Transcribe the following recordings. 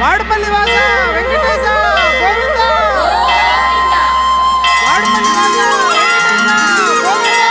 వాడపల్లి వాస వెంకటేశ గోవింద. వాడపల్లి వాస వెంకటేశ గోవింద.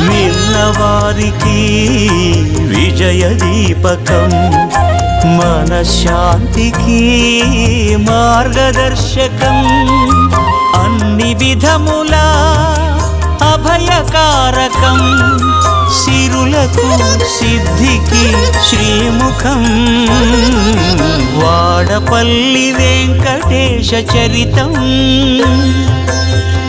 విన్నవారికి విజయదీపకం మనశ్శాంతికి మార్గదర్శకం. అన్ని విధముల అభయకారకం. సిరులకు సిద్ధికి శ్రీముఖం. వాడపల్లి వెంకటేశ చరితం.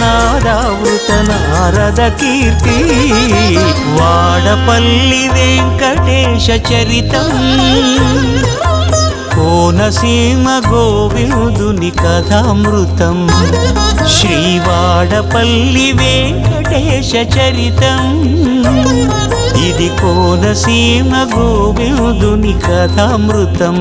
నాదావృత నారద కీర్తి వాడపల్లి వెంకటేశ చరితం. కోనసీమ గోవిందుని కథామృతం శ్రీవాడపల్లి వెంకటేశ చరితం. ఇది కోనసీమ గోవిందుని కథామృతం.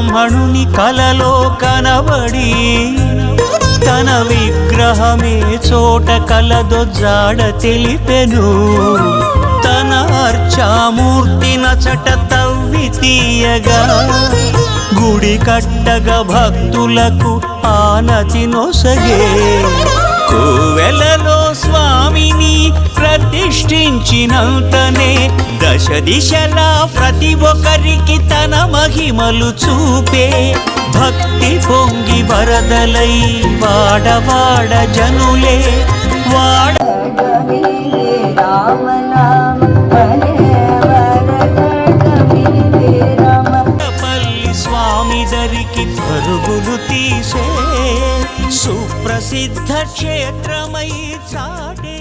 బ్రాహ్మణుని కలలో కనబడి తన విగ్రహమే చోట కలదో జాడ తెలిపెను. తన అర్చామూర్తి నచట తవ్వి తీయగా గుడి కట్టగా భక్తులకు ఆనతి నొసగే. కోవెలలో స్వామిని ప్రతిష్ఠించినంతనే దశ దిశలా ప్రతి ఒక్కరికి తన మహిమలు చూపే భక్తి పొంగి వరదలై వాడవాడ జనులే. మనిదరికి పరుగులు తీసే సుప్రసిద్ధ క్షేత్రమై చాటే.